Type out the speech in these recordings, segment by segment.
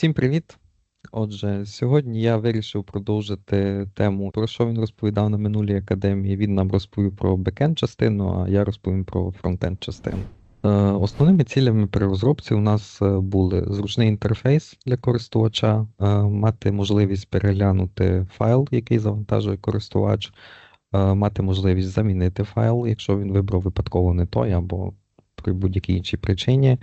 Всім привіт! Отже, сьогодні я вирішив продовжити тему, про що він розповідав на минулій академії. Він нам розповів про бекенд частину, а я розповім про фронтенд частину. Е, Основними цілями при розробці у нас е, були зручний інтерфейс для користувача, е, мати можливість переглянути файл, який завантажує користувач, мати можливість замінити файл, якщо він вибрав випадково не той або при будь-якій іншій причині.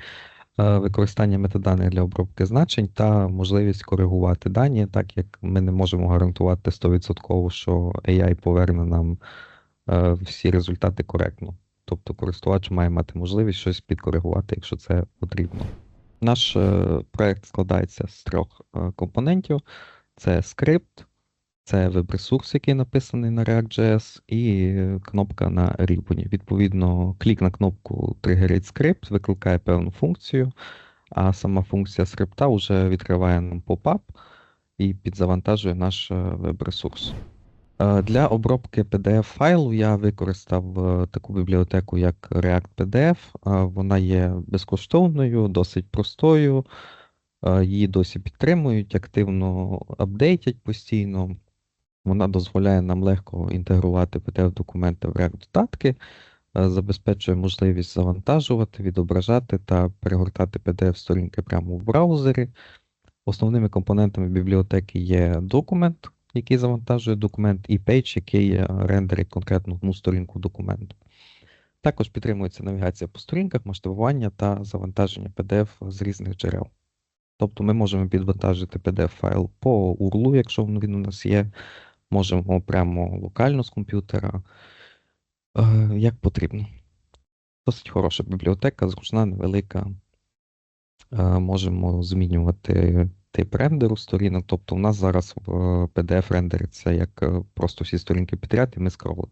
Е, використання метаданих для обробки значень та можливість коригувати дані, так як ми не можемо гарантувати 100%, що AI поверне нам е, всі результати коректно. Тобто користувач має мати можливість щось підкоригувати, якщо це потрібно. Наш е, проект складається з трьох компонентів: це скрипт, це веб-ресурс, який написаний на React.js, і кнопка на Ribbon. Відповідно, клік на кнопку тригерить скрипт, викликає певну функцію, а сама функція скрипта вже відкриває нам поп-ап і підзавантажує наш е, веб-ресурс. Е, Для обробки PDF-файлу я використав е, таку бібліотеку, як React PDF. Е, Вона є безкоштовною, досить простою. е, Її досі підтримують, активно апдейтять постійно. Вона дозволяє нам легко інтегрувати PDF-документи в React-додатки, е, забезпечує можливість завантажувати, відображати та перегортати PDF-сторінки прямо в браузері. Основними компонентами бібліотеки є документ, який завантажує документ, і page, який е, рендерить конкретну одну сторінку документу. Також підтримується навігація по сторінках, масштабування та завантаження PDF з різних джерел. Тобто ми можемо підвантажити PDF-файл по URL, якщо він у нас є, можемо прямо локально з комп'ютера, е, як потрібно. Досить хороша бібліотека, зручна, невелика. Е, Можемо змінювати тип рендеру сторінок. Тобто у нас зараз PDF рендериться як е, просто всі сторінки підряд, і ми скролимо.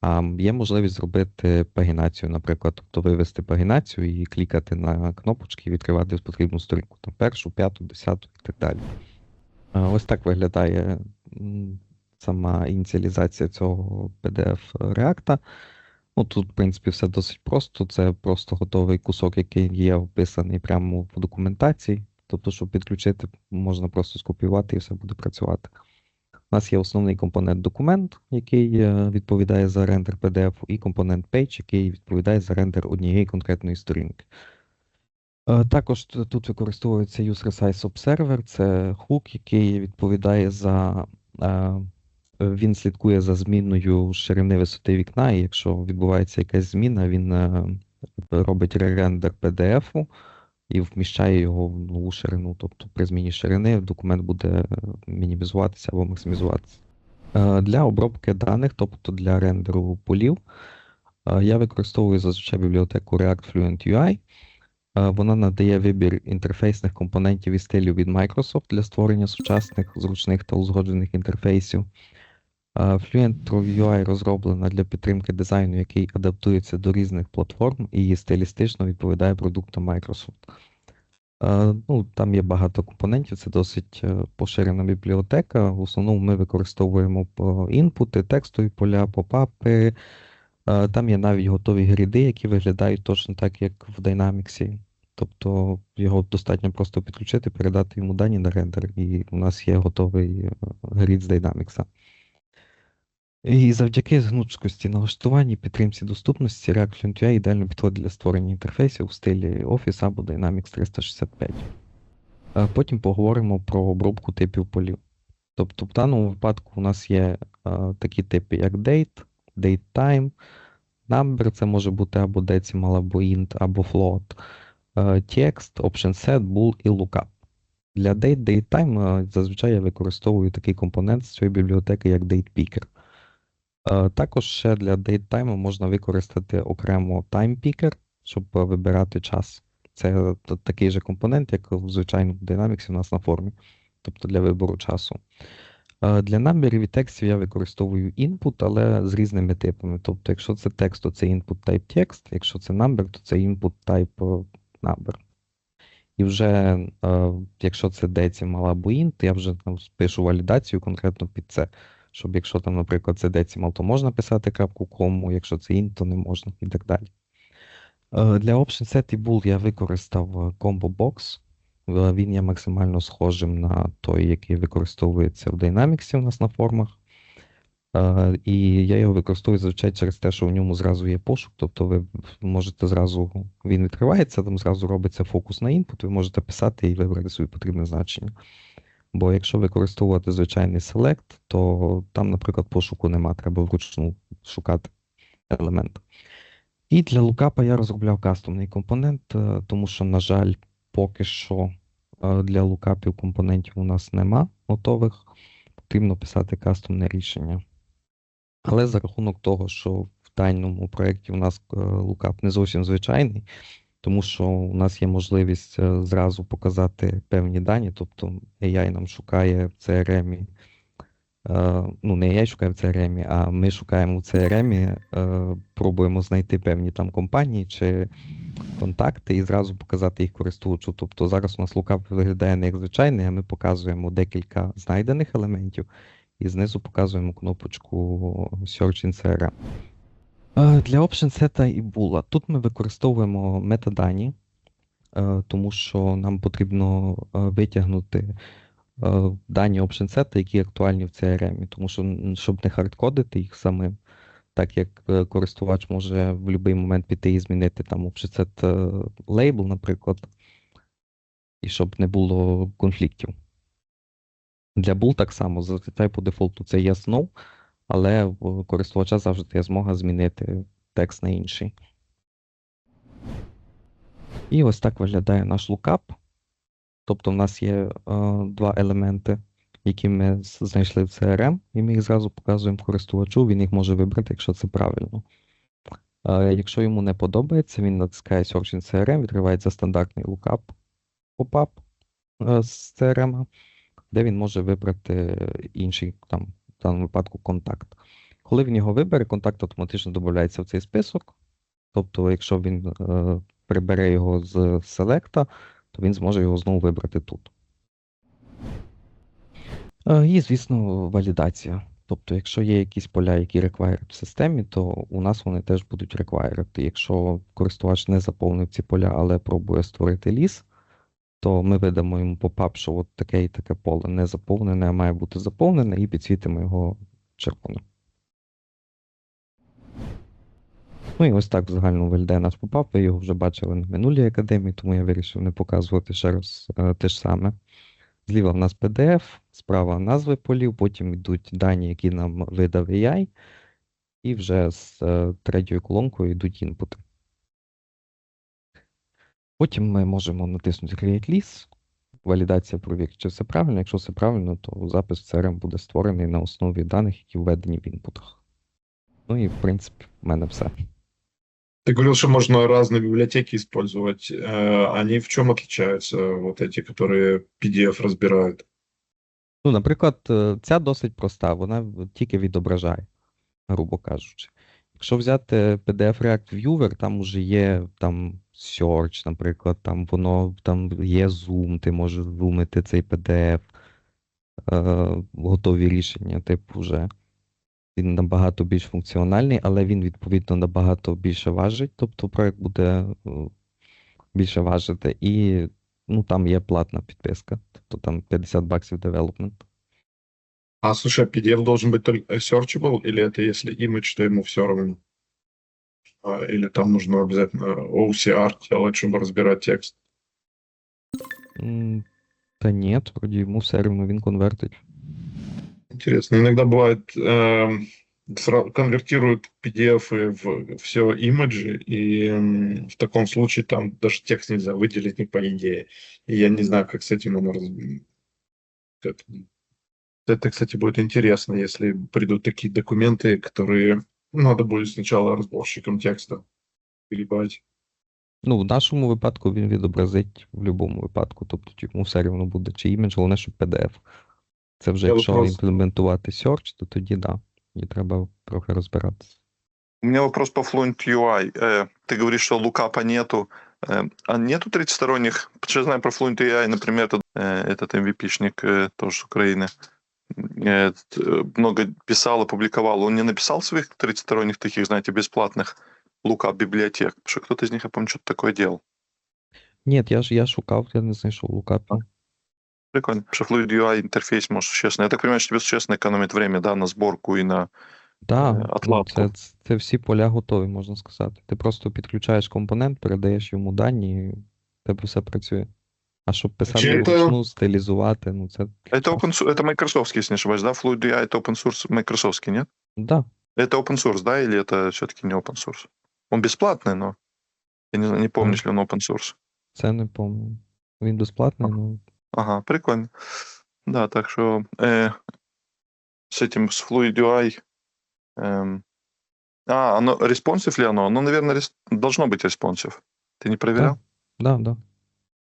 А є можливість зробити пагінацію, наприклад, тобто вивести пагінацію і клікати на кнопочки і відкривати потрібну сторінку, там першу, п'яту, десяту і так далі. Е, Ось так виглядає сама ініціалізація цього PDF React. Ну, тут, в принципі, все досить просто. Це просто готовий кусок, який є вписаний прямо в документації. Тобто, щоб підключити, можна просто скопіювати і все буде працювати. У нас є основний компонент документ, який е, відповідає за рендер PDF, і компонент Page, який відповідає за рендер однієї конкретної сторінки. Е, Також тут використовується User Size це хук, який відповідає за. Він слідкує за зміною ширини висоти вікна, і якщо відбувається якась зміна, він е, робить ререндер PDF і вміщає його в нову ширину. Тобто при зміні ширини документ буде е, мінімізуватися або максимізуватися. Е, Для обробки даних, тобто для рендеру полів, я використовую зазвичай бібліотеку React Fluent UI. Вона надає вибір інтерфейсних компонентів і стилів від Microsoft для створення сучасних, зручних та узгоджених інтерфейсів. Fluent UI розроблена для підтримки дизайну, який адаптується до різних платформ і стилістично відповідає продуктам Microsoft. Ну, там є багато компонентів, це досить е, поширена бібліотека. В основному ми використовуємо інпути, текстові поля, попапи. Там є навіть готові гріди, які виглядають точно так, як в Dynamics. Тобто його достатньо просто підключити, передати йому дані на рендер, і у нас є готовий е, грід з Dynamics. І завдяки гнучкості налаштуванні підтримці доступності React Fluent UI ідеально підходить для створення інтерфейсів у стилі Office або Dynamics 365. Е, Потім поговоримо про обробку типів полів. Тобто, в даному випадку у нас є такі типи, як date, date time, number, це може бути або decimal, або int, або float, е, text, option set, bool і lookup. Для date, datetime е, зазвичай я використовую такий компонент з цієї бібліотеки, як datepicker. Е, Також ще для datetime можна використати окремо timepicker, щоб вибирати час. Це такий же компонент, як в звичайному Dynamics у нас на формі, тобто для вибору часу. Е, Для намірів і текстів я використовую input, але з різними типами. Тобто, якщо це текст, то це input type text, якщо це number, то це input type е, number. І вже, якщо це decimal або int, я вже там пишу валідацію конкретно під це. Щоб якщо там, наприклад, це decimal, то можна писати крапку кому, якщо це int, то не можна і так далі. Е, Для option set і bool я використав е, combo box. Е, Він є максимально схожим на той, який використовується в Dynamics у нас на формах. І я його використовую зазвичай через те, що в ньому зразу є пошук. Тобто ви можете зразу, він відкривається, там зразу робиться фокус на інпут, ви можете писати і вибрати собі потрібне значення. Бо якщо використовувати звичайний селект, то там, наприклад, пошуку нема, треба вручну шукати елемент. І для лукапа я розробляв кастомний компонент, е, тому що, на жаль, поки що е, для лукапів компонентів у нас нема готових. Потрібно писати кастомне рішення. Але за рахунок того, що в тайному проєкті у нас е, лукап не зовсім звичайний, тому що у нас є можливість е, зразу показати певні дані, тобто AI нам шукає в CRM, е, ну не AI шукає в CRM, а ми шукаємо в CRM, е, пробуємо знайти певні там компанії чи контакти і зразу показати їх користувачу. Тобто зараз у нас лукап виглядає не як звичайний, а ми показуємо декілька знайдених елементів і знизу показуємо кнопочку Search in CRM. Е, Для OptionSet і була. Тут ми використовуємо метадані, е, тому що нам потрібно е, витягнути дані OptionSet, які актуальні в CRM, тому що щоб не хардкодити їх самим, так як користувач може в будь-який момент піти і змінити там OptionSet лейбл, наприклад, і щоб не було конфліктів. Для Bull так само, зазвичай по дефолту це yes no, але в користувача завжди є змога змінити текст на інший. І ось так виглядає наш лукап. Тобто в нас є е, два елементи, які ми знайшли в CRM, і ми їх зразу показуємо користувачу, він їх може вибрати, якщо це правильно. Е, якщо йому не подобається, він натискає Search in CRM, відкривається стандартний лукап попап е, з CRM, де він може вибрати інший, там, в даному випадку, контакт. Коли він його вибере, контакт автоматично додається в цей список. Тобто, якщо він е, прибере його з селекта, то він зможе його знову вибрати тут. Е, І, звісно, валідація. Тобто, якщо є якісь поля, які required в системі, то у нас вони теж будуть required. Якщо користувач не заповнив ці поля, але пробує створити ліс, то ми видамо йому попап, що от таке і таке поле не заповнене, а має бути заповнене, і підсвітимо його червоним. Ну і ось так в загальному виглядає наш попап. Ви його вже бачили на минулій академії, тому я вирішив не показувати ще раз е, те ж саме. Зліва в нас PDF, справа назви полів, потім йдуть дані, які нам видав AI, і вже з е, третьою колонкою йдуть інпути. Потім ми можемо натиснути Create List, валідація провірить, чи все правильно. Якщо все правильно, то запис в CRM буде створений на основі даних, які введені в інпутах. Ну і в принципі, в мене все. Ты говорил, что можно разные библиотеки использовать. Э, Они в чем отличаются, вот эти, которые PDF разбирают? Ну, наприклад, е, ця досить проста, вона в- тільки відображає, грубо кажучи. Якщо взяти PDF React Viewer, там уже є там Search, наприклад, там воно там є Zoom, ти можеш зумити цей PDF, е, готові рішення, типу вже. Він набагато більш функціональний, але він, відповідно, набагато більше важить, тобто проект буде е, більше важити. І ну, там є платна підписка, тобто там 50 баксів девелопмент. А, слушай, а PDF должен быть только searchable, или это если image, то ему все равно? А, Или там нужно обязательно OCR делать, чтобы разбирать текст? М, Та ні, вроді йому все рівно він конвертить. Интересно. Иногда бывает, эм, сра- конвертируют PDF в все имиджи, и м, в таком случае там даже текст нельзя выделить, не по идее. И я не знаю, как с этим оно раз... как- Это, кстати, будет интересно, если придут такие документы, которые надо будет сначала разборщиком текста перебать. Ну, в нашому випадку він відобразить в будь-якому випадку, тобто йому все рівно буде чи імідж, головне, щоб PDF. Це вже Я якщо вопрос- імплементувати Search, то тоді да. І треба трохи розбиратися. У меня вопрос по Fluent UI. Э, Ты говоришь, что лукапа нету. Э, А нету третьесторонних? Потому что я знаю про Fluent UI, например, этот, э, этот MVP-шник э, тоже с Украины. э, т- э, Много писал и публиковал. Он не написал своих третьесторонних таких, знаете, бесплатных лукап библиотек? Потому что кто-то из них, я помню, что-то такое делал. Ні, я ж я шукав, я не знайшов лукапів. Прикольно. Потому что Fluid UI интерфейс может существенно. Я так понимаю, что тебе существенно экономит время, да, на сборку и на... Да, Е, ну, отладку. це, це, це всі поля готові, можна сказати. Ти просто підключаєш компонент, передаєш йому дані, і в тебе все працює. А щоб писати Чи це- вручну, стилізувати, ну це. Это open source, это Microsoft, если не ошибаюсь, да? Fluid UI это open source Microsoft, нет? Да, Это open source, да, или это все-таки не open source? Он бесплатный, но я не, знаю, не помню, Мгм. если он open source. це не помню. Він безплатний, ну. Ага, прикольно. Да, так что э, с этим, с Fluid UI... эм, а, оно, респонсив ли оно? Ну, наверное, рес- должно быть респонсив. Ты не проверял? Да, да.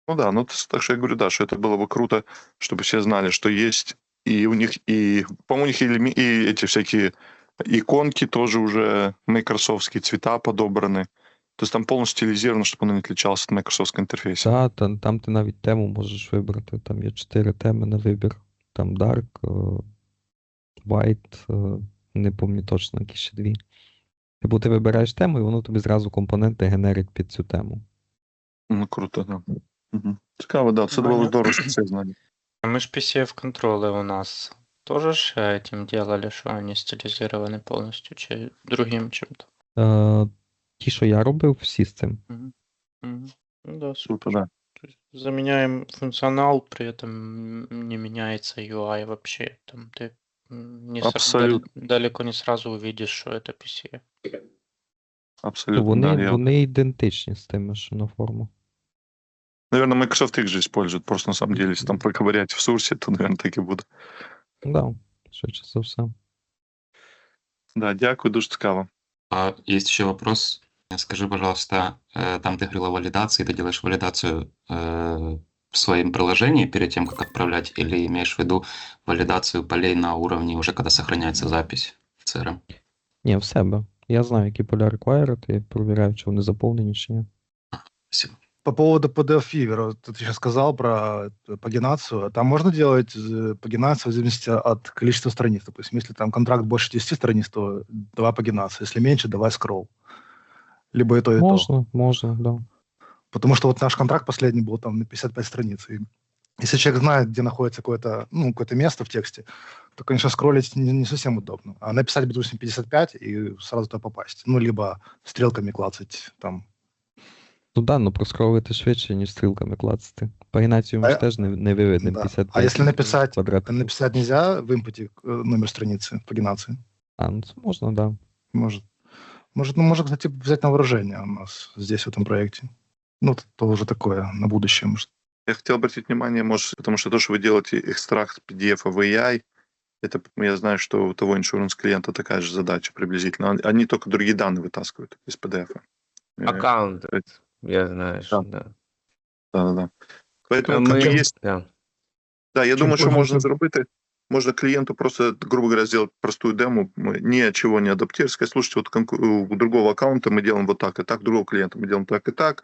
Ну да, ну т- так что я говорю, да, что это было бы круто, чтобы все знали, что есть и у них, и, по-моему, у них и, элеме- и эти всякие иконки тоже уже майкрософтские, цвета подобраны. То есть там полностью стилизировано, чтобы оно не отличалось от майкрософтского интерфейса. Да, там, там ти навіть тему можеш вибрати. Там є чотири теми на вибір. Там Dark, е, White, е, не пам'ятаю точно, які ще дві. Типу ти вибираєш тему, і воно тобі зразу компоненти генерить під цю тему. Ну, круто, да. Угу. Цікаво, да, це було Ваня. здорово, що це знали. А Мы ж PCF контролы у нас тоже ж этим делали, что они стилизированы полностью чи другим чем-то. Е, ті, що я робив, всі з цим. Мгм. Мгм. Ну да, супер. Круто, да. То есть Заменяем функционал, при этом не меняется UI вообще. Там ты м, не сра- Абсолютно. дал- далеко не сразу увидишь, что это PCF. Абсолютно, Вони, да. Я... вони ідентичні з тими, що на форму. Наверное, Microsoft их же использует. Просто на самом деле, если там поковырять в сурсе, то, наверное, так и будет. Да, швидше за все. Да, дякую, дуже цікаво. А есть еще вопрос. Скажи, пожалуйста, э, там ты говорил о валидации, ты делаешь валидацию э, в своем приложении перед тем, как отправлять, или имеешь в виду валидацию полей на уровне уже, когда сохраняется запись в CRM? Ні, в себе. Я знаю, які поля реквайрити, і перевіряю, чи вони заповнені чи ні. Спасибо. По поводу PDF Fever, вот ты сейчас сказал про э, пагинацию. Там можно делать э, пагинацию в зависимости от количества страниц. Допустим, если там контракт больше 10 страниц, то давай пагинацию. Если меньше, давай скролл. Либо и то, и то. Можна, можна, да. Потому что вот наш контракт последний был там на 55 страниц. И если человек знает, где находится какое-то ну, какое место в тексте, то, конечно, скроллить не, не совсем удобно. А написать, допустим, 55 и сразу туда попасть. Ну, либо стрелками клацать там. Ну да, ну проскролити швидше, ніж стрілками клацати. Пагінацію ми А ж я- теж не, не виведемо Да. 55 А если написать, квадратів. написать нельзя в импоте э, номер страницы пагинации? А, ну це можна, да. Может. Может, ну, можно, кстати, взять на вооружение у нас здесь, в этом проекте. Ну, то уже такое на будущее, может. Я хотел обратить внимание, может, потому что то, что вы делаете экстракт PDF в AI, это я знаю, что у того иншуранс клиента такая же задача приблизительно. Он- Они только другие данные вытаскивают из PDF. Э, Аккаунт, то есть, я знаю, что да. Да-да-да. Поэтому А как ми- бы есть да. Да, я Чим думаю, що можна пользуються? зробити. Можна клієнту просто, грубо говоря, сделать простую дему, мы ничего не адаптировать, сказать, слушайте, вот конку- у другого аккаунта мы делаем вот так и так, у другого клиента мы делаем так и так,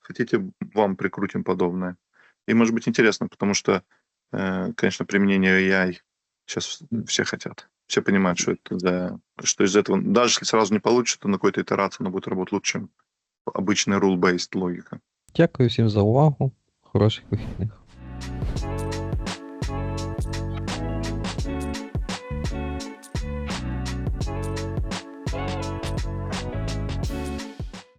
хотите, вам прикрутим подобное. И может быть интересно, потому что, э, конечно, применение AI сейчас все хотят. Все понимают, что это за, что из этого, даже если сразу не получится, то на какой-то итерации оно будет работать лучше, чем обычная rule-based логика. Дякую всім за увагу. Хороших вихідних.